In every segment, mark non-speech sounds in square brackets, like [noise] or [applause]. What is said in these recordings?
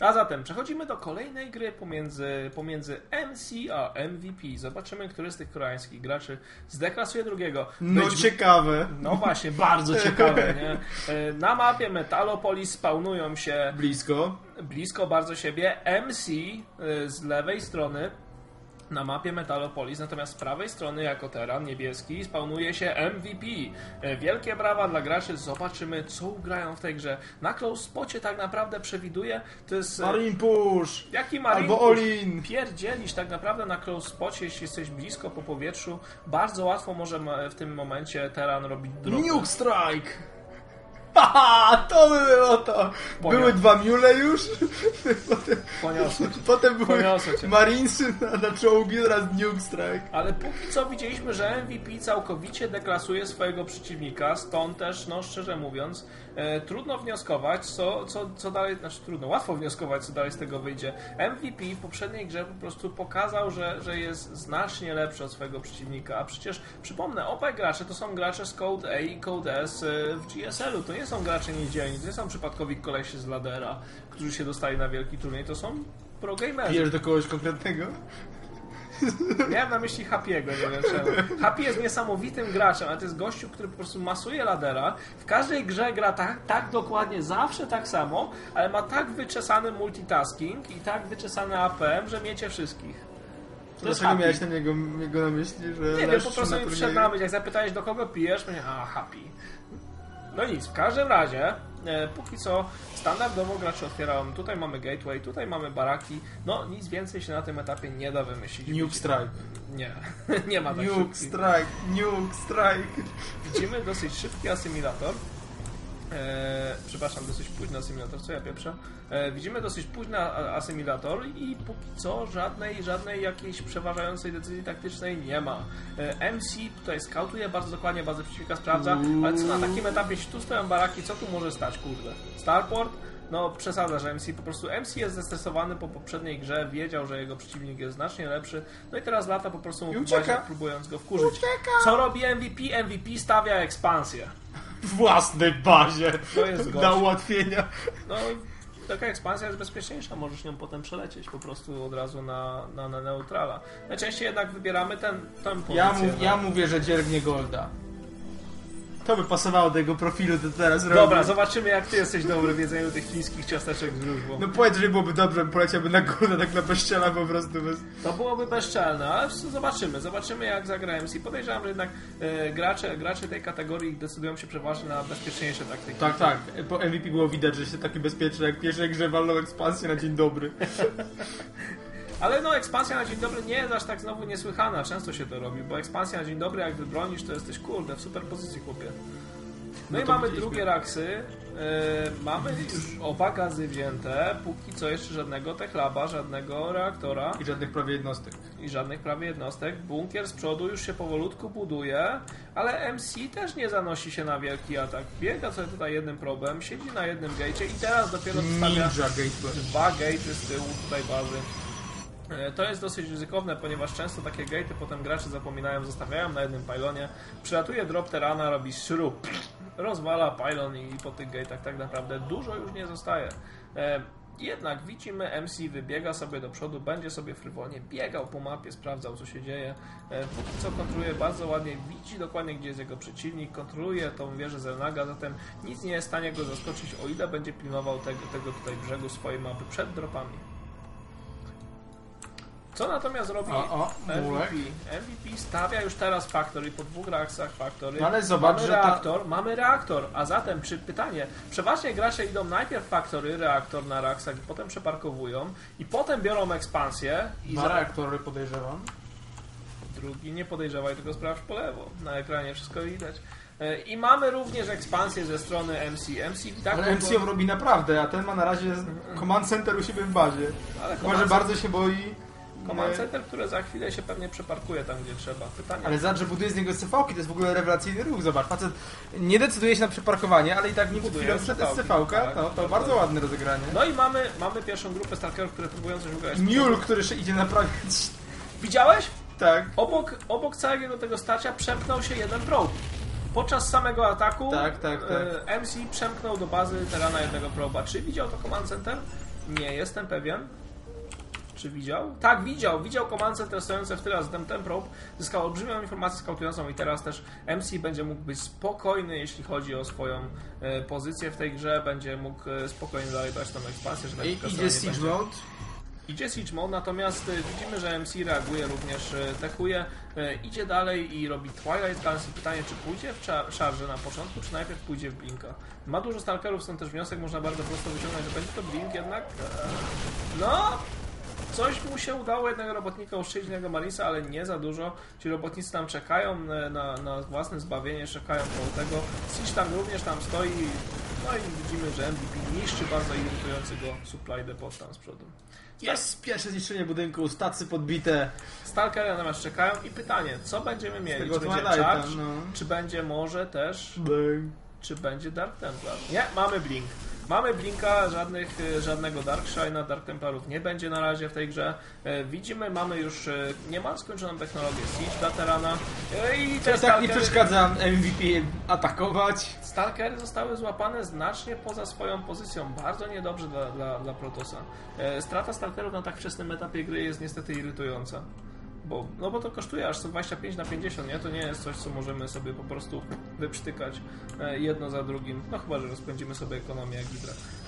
A zatem przechodzimy do kolejnej gry pomiędzy, pomiędzy MC a MVP. Zobaczymy, który z tych koreańskich graczy zdeklasuje drugiego. No Być- ciekawe. no właśnie, bardzo ciekawe, nie? E, Na mapie Metalopolis spawnują się Blisko. blisko bardzo siebie MC y, z lewej strony na mapie Metalopolis, natomiast z prawej strony jako teran niebieski spawnuje się MVP. E, Wielkie brawa dla graczy, zobaczymy co ugrają w tej grze. Na close spocie tak naprawdę przewiduje, to jest... e, Marine Push. Jaki Albo Push? Olin. Pierdzielisz tak naprawdę na close spocie, jeśli jesteś blisko po powietrzu, bardzo łatwo może w tym momencie teran robić drop. Nuke Strike. [laughs] To by było to. Były dwa mule już. [laughs] Potem, cię. potem były cię. Marinesy na, na czołgi, teraz Nuke Strike. Ale póki co widzieliśmy, że MVP całkowicie deklasuje swojego przeciwnika, stąd też, no szczerze mówiąc, e, trudno wnioskować, co, co, co dalej, znaczy trudno, łatwo wnioskować, co dalej z tego wyjdzie. MVP w poprzedniej grze po prostu pokazał, że, że jest znacznie lepszy od swojego przeciwnika, a przecież, przypomnę, obaj gracze to są gracze z Code A i Code S e, w GSL-u, to nie są gracze niedzielni, to nie są przypadkowi kolesie z ladera, którzy się dostali na wielki turniej, to są pro gamerzy. Pijesz do kogoś konkretnego? Miałem na myśli Happy'ego, nie wiem czemu. Happy jest niesamowitym graczem, ale to jest gościu, który po prostu masuje ladera. W każdej grze gra tak, tak dokładnie, zawsze tak samo, ale ma tak wyczesany multitasking i tak wyczesany APM, że miecie wszystkich. To Dlaczego Happy. miałeś na niego, jego na myśli, że Nie wiem, po prostu mi wszedł na myśl. Jak zapytałeś do kogo pijesz, mówię, a Happy. No nic, w każdym razie, e, póki co standardowo gracze otwierają. Tutaj mamy gateway, tutaj mamy baraki. No nic więcej się na tym etapie nie da wymyślić. Nuke Strike. Nie, [laughs] nie ma tak Nuke szybkich. Strike. Nuke Strike. Widzimy dosyć szybki asymilator. E, przepraszam, dosyć późny asymilator, co ja pieprzę. E, widzimy dosyć późny asymilator i póki co żadnej, żadnej jakiejś przeważającej decyzji taktycznej nie ma. E, MC tutaj skautuje bardzo dokładnie bazę przeciwnika, sprawdza, ale co na takim etapie, jeśli tu stoją baraki, co tu może stać, kurde? Starport? No przesada, że MC po prostu MC jest zestresowany po poprzedniej grze, wiedział, że jego przeciwnik jest znacznie lepszy, no i teraz lata po prostu mu próbując go wkurzyć. Ucieka. Co robi MVP? MVP stawia ekspansję. Własnej bazie. To jest Dla ułatwienia. No, taka ekspansja jest bezpieczniejsza, możesz nią potem przelecieć po prostu od razu na, na, na neutrala. Najczęściej jednak wybieramy ten, tę pozycję. Ja, mów, no. ja mówię, że dziergnie Golda. To by pasowało do jego profilu, to teraz robi. Dobra, zobaczymy jak ty jesteś dobry w jedzeniu tych chińskich ciasteczek z wróżbą. No powiedz, że byłoby dobrze, poleciałby na Golda, tak na bezściela po prostu. Bez... To byłoby bezczelne, ale zobaczymy. Zobaczymy jak zagra MC. Podejrzewam, że jednak e, gracze, gracze tej kategorii decydują się przeważnie na bezpieczniejsze taktyki. Tak, tak. Po MVP było widać, że się taki bezpieczny, jak w pierwszej grze walnął ekspansję na dzień dobry. [laughs] Ale no, ekspansja na dzień dobry nie jest aż tak znowu niesłychana. Często się to robi, bo ekspansja na dzień dobry, jak wybronisz, to jesteś kurde w super pozycji, chłopie. No, No i mamy drugie raksy. E, mamy już oba gazy wzięte. Póki co jeszcze żadnego techlaba, żadnego reaktora I żadnych prawie jednostek. i żadnych prawie jednostek. Bunkier z przodu już się powolutku buduje, ale MC też nie zanosi się na wielki atak. Biega sobie tutaj jednym probem, siedzi na jednym gejcie i teraz dopiero Gateway. dwa gatey z tyłu tutaj bazy. E, To jest dosyć ryzykowne, ponieważ często takie gatey potem gracze zapominają, zostawiają na jednym pylon. Przylatuje drop terana, robi śrub, rozwala pylon i po tych gate'ach tak naprawdę dużo już nie zostaje. E, Jednak widzimy, MC wybiega sobie do przodu, będzie sobie frywolnie biegał po mapie, sprawdzał co się dzieje. E, Póki co kontroluje bardzo ładnie, widzi dokładnie gdzie jest jego przeciwnik, kontroluje tą wieżę Zelnaga, zatem nic nie jest w stanie go zaskoczyć, o ile będzie pilnował tego, tego tutaj brzegu swojej mapy przed dropami. Co natomiast robi O, o. MVP? MVP stawia już teraz Factory po dwóch reakcjach Factory. No ale zobacz, mamy że ta- reaktor, mamy reaktor, a zatem przy pytanie, przeważnie gracze idą najpierw Factory, reaktor na reaksach, potem przeparkowują i potem biorą ekspansję i Dwa za... reaktory podejrzewam. drugi nie podejrzewaj, tylko sprawdź po lewo. Na ekranie wszystko widać. E, I mamy również ekspansję ze strony MC. MC tak Ale MC ją robi naprawdę, a ten ma na razie command center u siebie w bazie. ale Chyba, że bardzo się boi. Command Center, które za chwilę się pewnie przeparkuje tam, gdzie trzeba. Pytanie. Ale zobacz, że buduje z niego SCV-ki, to jest w ogóle rewelacyjny ruch, zobacz. Facet nie decyduje się na przeparkowanie, ale i tak nie Buduje SCV-ka, tak, no, to tak, bardzo tak. ładne rozegranie. No i mamy, mamy pierwszą grupę starterów, które próbują coś ugrać. Mule, który się idzie naprawiać. Widziałeś? Tak. Obok, obok całego tego starcia przepchnął się jeden probe. Podczas samego ataku Tak, tak, tak. e, MC przemknął do bazy Terana jednego proba. Czy widział to Command Center? Nie jestem pewien. Czy widział? Tak, widział. Widział Command Center stojące w tyle, a zatem ten probe zyskał olbrzymią informację skautującą i teraz też MC będzie mógł być spokojny, jeśli chodzi o swoją e, pozycję w tej grze. Będzie mógł e, spokojnie dalej dać tą ekspansję, że tak I, idzie Siege Mode. Idzie Siege Mode, natomiast y, widzimy, że MC reaguje również, techuje, idzie dalej i robi Twilight i pytanie, czy pójdzie w szarże na początku, czy najpierw pójdzie w Blinka. Ma dużo stalkerów, stąd też wniosek można bardzo prosto wyciągnąć, że będzie to Blink jednak. e, No, coś mu się udało jednego robotnika uszczędzić jednego Marisa, ale nie za dużo. Ci robotnicy tam czekają e, na, na własne zbawienie, czekają koło tego. Siege tam również tam stoi. No i widzimy, że MVP niszczy bardzo irytujący go supply depot tam z przodu. Jest pierwsze zniszczenie budynku, stacje podbite. Stalkery natomiast czekają i pytanie, co będziemy mieli? Czy będzie charge? no. Czy będzie może też, Bang. czy będzie Dark Templar? Nie, mamy Blink. Mamy Blinka, żadnych, y, żadnego Dark Shine'a, Dark Templarów nie będzie na razie w tej grze. E, Widzimy, mamy już e, niemal skończoną technologię Siege dla Terana E, i te To tak nie przeszkadza MVP atakować. Stalkery zostały złapane znacznie poza swoją pozycją. Bardzo niedobrze dla, dla, dla Protosa. E, strata Stalkerów na tak wczesnym etapie gry jest niestety irytująca. Bo, no bo to kosztuje aż 125 na 50, nie? To nie jest coś, co możemy sobie po prostu wyprztykać e, jedno za drugim. No chyba, że rozpędzimy sobie ekonomię jak.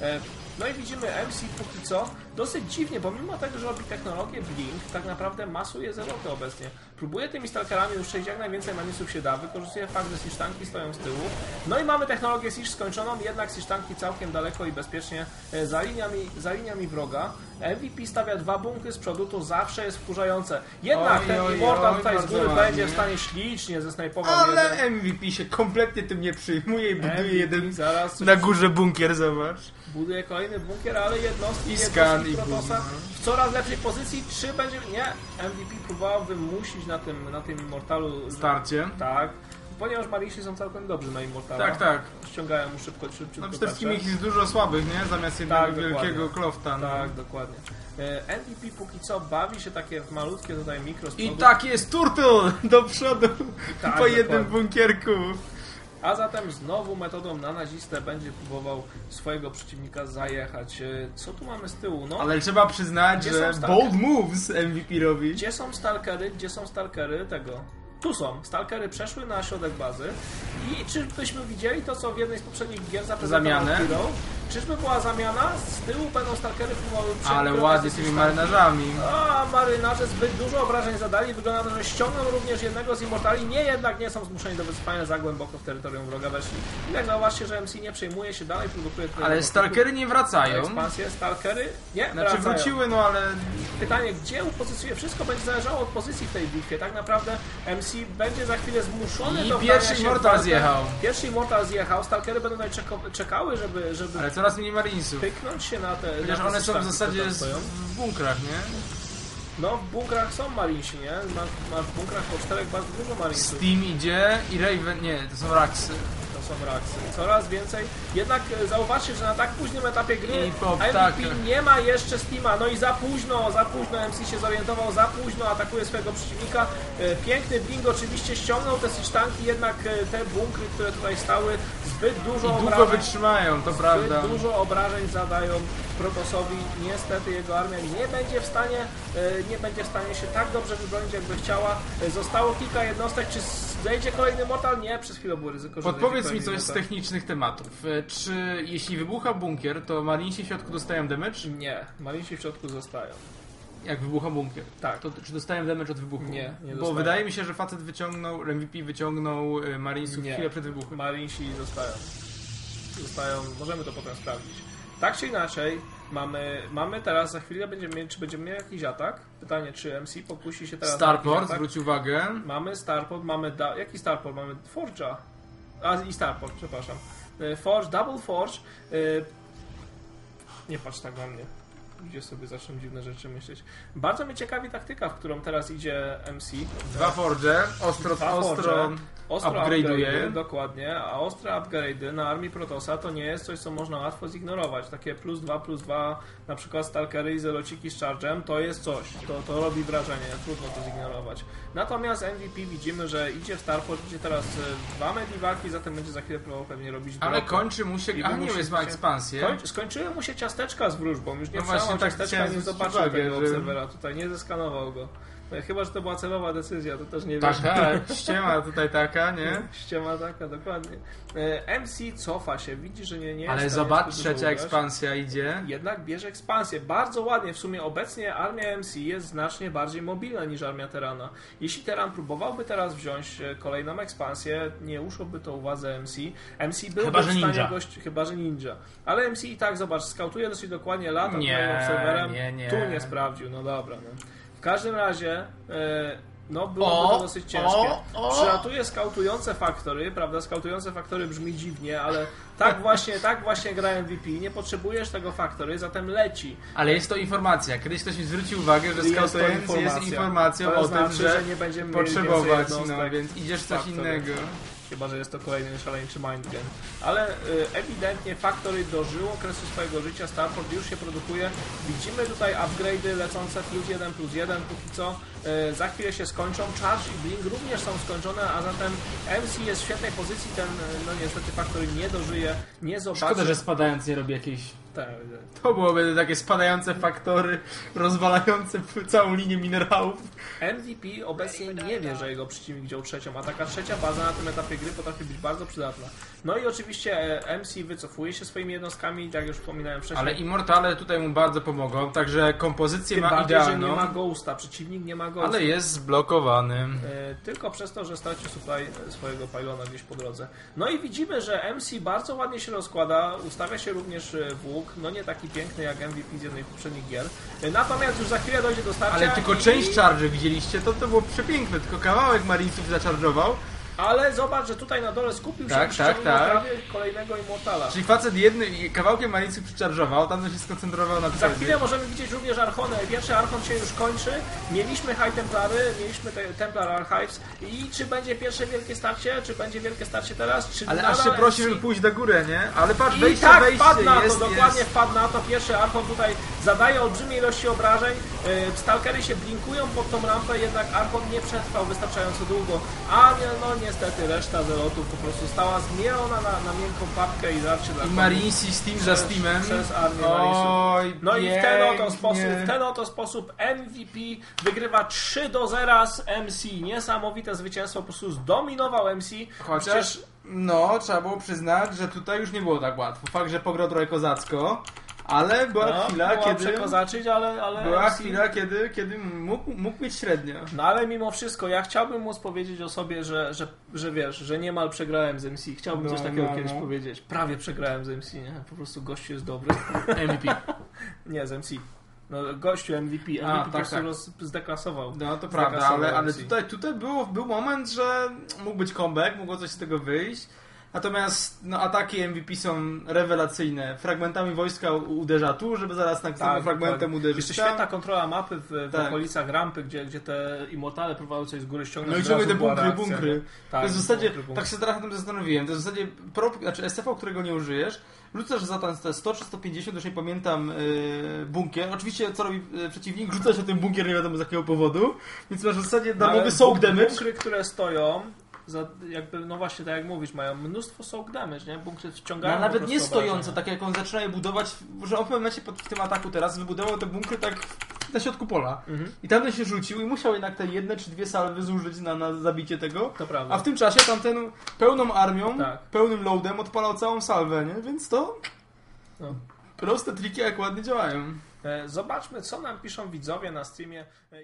E, no i widzimy MC póki co dosyć dziwnie, bo mimo tego, że robi technologię Blink, tak naprawdę masuje zeloty obecnie. Próbuje tymi stalkerami uszczędzić jak najwięcej manisów się da, wykorzystuje fakt, że tanki stoją z tyłu. No i mamy technologię siege skończoną, jednak tanki całkiem daleko i bezpiecznie e, za liniami, za liniami wroga. MVP stawia dwa bunkry z przodu, to zawsze jest wkurzające. Jednak Oj, ten oj, Immortal oj, tutaj z góry ładnie. będzie w stanie ślicznie zesnajpował Ale jeden. MVP się kompletnie tym nie przyjmuje i buduje MVP jeden zaraz na górze bunkier, zobacz. Buduje kolejny bunkier, ale jednostki, I skan, jednostki Protosa boom, w coraz lepszej pozycji. Czy będzie... Nie, MVP próbował wymusić na tym, na tym Immortalu... że- Starcie. Tak, ponieważ Marisi są całkiem dobrzy na Immortala. Tak, tak. Ściągają mu szybko, szybciutko No przede wszystkim ich jest dużo słabych, nie? Zamiast jednego Tak, wielkiego klofta. No. Tak, dokładnie. E, MVP póki co bawi się takie w malutkie tutaj mikro I tak jest Turtle do przodu Tak, po jednym dokładnie. bunkierku. A zatem znowu metodą na nazistę będzie próbował swojego przeciwnika zajechać. E, Co tu mamy z tyłu? No, Ale trzeba przyznać, że bold moves MVP robi. Gdzie są stalkery? Gdzie są stalkery tego? Tu są. Stalkery przeszły na środek bazy. I czyżbyśmy widzieli to, co w jednej z poprzednich gier zaprezentował Zamianę? Hero? Czyżby była zamiana? Z tyłu będą stalkery próbowały Ale ładnie te tymi marynarzami. A marynarze zbyt dużo obrażeń zadali. Wygląda na to, że ściągną również jednego z Immortali. Nie, jednak nie są zmuszeni do wycofania za głęboko w terytorium wroga weszli. I tak zauważcie, że MC nie przejmuje się dalej, produkuje Ale stalkery nie wracają. Ekspansję, stalkery? Nie, Znaczy wracają. wróciły, no ale Pytanie, gdzie upozycjuje? Wszystko będzie zależało od pozycji w tej bitwie. Tak naprawdę MC będzie za chwilę zmuszony I do pierwszy się w Immortal zjechał. Pierwszy Immortal zjechał. Stalkery będą tutaj czekały, żeby, żeby ale coraz mniej marinesów. pyknąć się na te Chociaż na te one są w zasadzie z- w bunkrach, nie? No, w bunkrach są marinsi, nie? Masz, masz w bunkrach po czterech bardzo dużo marinesów. Steam idzie i Raven, nie, to są Raxy. To są reakcje. Coraz więcej. Jednak e, zauważcie, że na tak późnym etapie gry MVP nie ma jeszcze Steama. No i za późno, za późno MC się zorientował, za późno atakuje swojego przeciwnika. E, Piękny Bing oczywiście ściągnął te tanki, jednak e, te bunkry, które tutaj stały, zbyt dużo I długo obrażeń. wytrzymają, to prawda. Zbyt dużo obrażeń zadają Protosowi. Niestety jego armia nie będzie w stanie nie będzie w stanie się tak dobrze wybronić, jakby chciała. Zostało kilka jednostek. Czy zejdzie kolejny mortal? Nie, przez chwilę było ryzyko, że Podpowiedz mi coś z mortal. technicznych tematów. E, Czy jeśli wybucha bunkier, to marinesi w środku dostają damage? Nie, malinsi w środku zostają. Jak wybucha bunkier. Tak. To czy dostają damage od wybuchu? Nie, nie Bo dostają. wydaje mi się, że facet wyciągnął, MVP wyciągnął e, marinesów Nie. chwilę przed wybuchem. Malinsi zostają. Zostają, możemy to potem sprawdzić. Tak czy inaczej, mamy, mamy teraz, za chwilę będziemy mieli, czy będziemy mieli jakiś atak? Pytanie, czy MC pokusi się teraz Starport, zwróć uwagę. Mamy Starport, mamy... Da jaki Starport? Mamy Forge'a. A, i Starport, przepraszam. E, Forge, Double Forge. e, Nie patrz tak na mnie. Gdzie sobie zaczną dziwne rzeczy myśleć. Bardzo mnie ciekawi taktyka, w którą teraz idzie MC. Dwa forge, ostro, Dwa ostro. forge. Ostro Upgrade'uje. upgrade'y, dokładnie, a ostre upgrade'y na armii Protosa to nie jest coś, co można łatwo zignorować. Takie plus 2, plus 2, na przykład stalkery i zelociki z charge'em, to jest coś, to, to robi wrażenie, trudno to zignorować. Natomiast MVP widzimy, że idzie w Starport, idzie teraz e, dwa mediwaki, zatem będzie za chwilę próbował pewnie robić Ale dropy. kończy mu się... A nie, jest ma ekspansję. Kończy, skończyły mu się ciasteczka z wróżbą, już nie No właśnie, tak ciasteczka, nie zobaczył tego obserwera tutaj, nie zeskanował go. No, Chyba, że to była celowa decyzja, to też nie wiem. tak, ściema tutaj taka, nie? [laughs] Ściema taka, dokładnie. E, MC cofa się, widzi, że nie, nie jest Ale zobacz, trzecia ekspansja idzie. Jednak bierze ekspansję. Bardzo ładnie. W sumie obecnie armia MC jest znacznie bardziej mobilna niż armia Terana. Jeśli Teran próbowałby teraz wziąć e, kolejną ekspansję, nie uszłoby to uwadze MC. MC byłby Chyba, że w stanie ninja. gość, chyba, że ninja. Ale MC i tak, zobacz, skautuje dosyć dokładnie lata Nie, obserwerem. nie, nie. Tu nie sprawdził, no dobra. No. W każdym razie, e, no byłoby O, to dosyć ciężkie. o, o. Przylatuje skautujące faktory, prawda? Skautujące faktory brzmi dziwnie, ale tak właśnie, tak właśnie gra MVP. Nie potrzebujesz tego faktory, zatem leci. Ale jest to informacja. Kiedyś ktoś mi zwrócił uwagę, że Jest Scoutując jest informacja. informacją To o znaczy, tym, że, że nie będziemy potrzebować, no więc idziesz coś Factory. innego. Chyba, że jest to kolejny szaleńczy mindgame. Ale y, ewidentnie Factory dożyło kresu swojego życia, Starport już się produkuje. Widzimy tutaj upgrade'y lecące plus 1, plus 1 póki co. Y, za chwilę się skończą. Charge i Blink również są skończone, a zatem MC jest w świetnej pozycji. Ten, y, no niestety Factory nie dożyje, nie zobaczy. Szkoda, że spadając nie robi jakiejś... Tak, To byłoby takie spadające faktory, rozwalające całą linię minerałów. MVP obecnie nie wie, że jego przeciwnik wziął trzecią, a taka trzecia baza na tym etapie gry potrafi być bardzo przydatna. No i oczywiście e, MC wycofuje się swoimi jednostkami, tak jak już wspominałem wcześniej. Ale Immortale tutaj mu bardzo pomogą, także kompozycję Tym ma bardziej, że nie idealną, ma Ghosta, przeciwnik nie ma Ghosta. ale jest zblokowany. E, Tylko przez to, że stracił supply swojego pylona gdzieś po drodze. No i widzimy, że MC bardzo ładnie się rozkłada, ustawia się również e, w łuk, no nie taki piękny jak MVP z jednej poprzednich gier. Natomiast już za chwilę dojdzie do starcia. Ale tylko i... część charge widzieliście, to to było przepiękne, tylko kawałek Marinesów zacharge'ował, Ale zobacz, że tutaj na dole skupił się Tak, tak, tak. prawie kolejnego Immortala. czyli facet jednym kawałkiem Marinesów przyczarżował, tam się skoncentrował na Za przodzie. chwilę możemy widzieć również Archonę. Pierwszy Archon się już kończy. Mieliśmy High Templary, mieliśmy te Templar Archives. I czy będzie pierwsze wielkie starcie? Czy będzie wielkie starcie teraz? Czy Ale aż się prosi, żeby pójść na górę, nie? Ale patrz, I wejście, tak wejście, wpadł na jest, to, dokładnie jest. wpadł na to. Pierwszy Archon tutaj zadaje olbrzymiej ilości obrażeń. Yy, Stalkery się blinkują pod tą rampę, jednak Archon nie przetrwał wystarczająco długo. A nie, no niestety reszta zelotów po prostu stała zmielona na, na miękką papkę i zawsze dla I kobiet. Marinesi Steam za Steamem. przez armię. Oj, No i w ten oto sposób, w ten oto sposób MVP wygrywa 3 do 0 z MC. Niesamowite zwycięstwo, po prostu zdominował MC. Chociaż, Przecież no, trzeba było przyznać, że tutaj już nie było tak łatwo. Fakt, że pograł trochę kozacko, ale była no, chwila, była kiedy... przekozaczyć, ale, ale Była MC... chwila, kiedy, kiedy mógł, mógł mieć średnio. No ale mimo wszystko, ja chciałbym móc powiedzieć o sobie, że, że, że wiesz, że niemal przegrałem z MC. Chciałbym No, coś takiego no, kiedyś no. powiedzieć. Prawie przegrałem z MC, nie? Po prostu gościu jest dobry. [laughs] MVP. nie, z MC. No, gościu MVP. MVP A, po tak, prostu tak. roz, zdeklasował. No to prawda, ale, ale tutaj, tutaj było, był moment, że mógł być comeback, mogło coś z tego wyjść. Natomiast no, ataki MVP są rewelacyjne. Fragmentami wojska uderza tu, żeby zaraz następnym fragmentem dokładnie. uderzyć Jeszcze tam. świetna kontrola mapy w, w Tak. okolicach rampy, gdzie, gdzie te immortale próbowały coś z góry ściągnąć. No i ciągle te bunkry, reakcja, bunkry. nie? to jest w zasadzie, bunkry, bunkry. tak się teraz na tym zastanowiłem, to jest w zasadzie pro, znaczy STV, którego nie użyjesz, rzucasz za ten te 100 czy 150, już nie pamiętam, yy, bunkier. Oczywiście co robi yy, przeciwnik? Rzuca się ten bunkier nie wiadomo z jakiego powodu, więc masz w zasadzie No, darmowy soak bunk- damage. Bunkry, które stoją, za, jakby, no właśnie tak jak mówisz, mają mnóstwo soak damage, nie? Bunkry No, wciągają po nawet nie stojące, tak jak on zaczyna je budować, że on w momencie pod, w tym ataku teraz wybudował te bunkry tak na środku pola. Mhm, I tamten się rzucił i musiał jednak te jedne czy dwie salwy zużyć na, na zabicie tego. to prawda. A w tym czasie tamten pełną armią, Tak. pełnym loadem odpalał całą salwę, nie? Więc to No. proste triki jak ładnie działają. E, Zobaczmy, co nam piszą widzowie na streamie. E,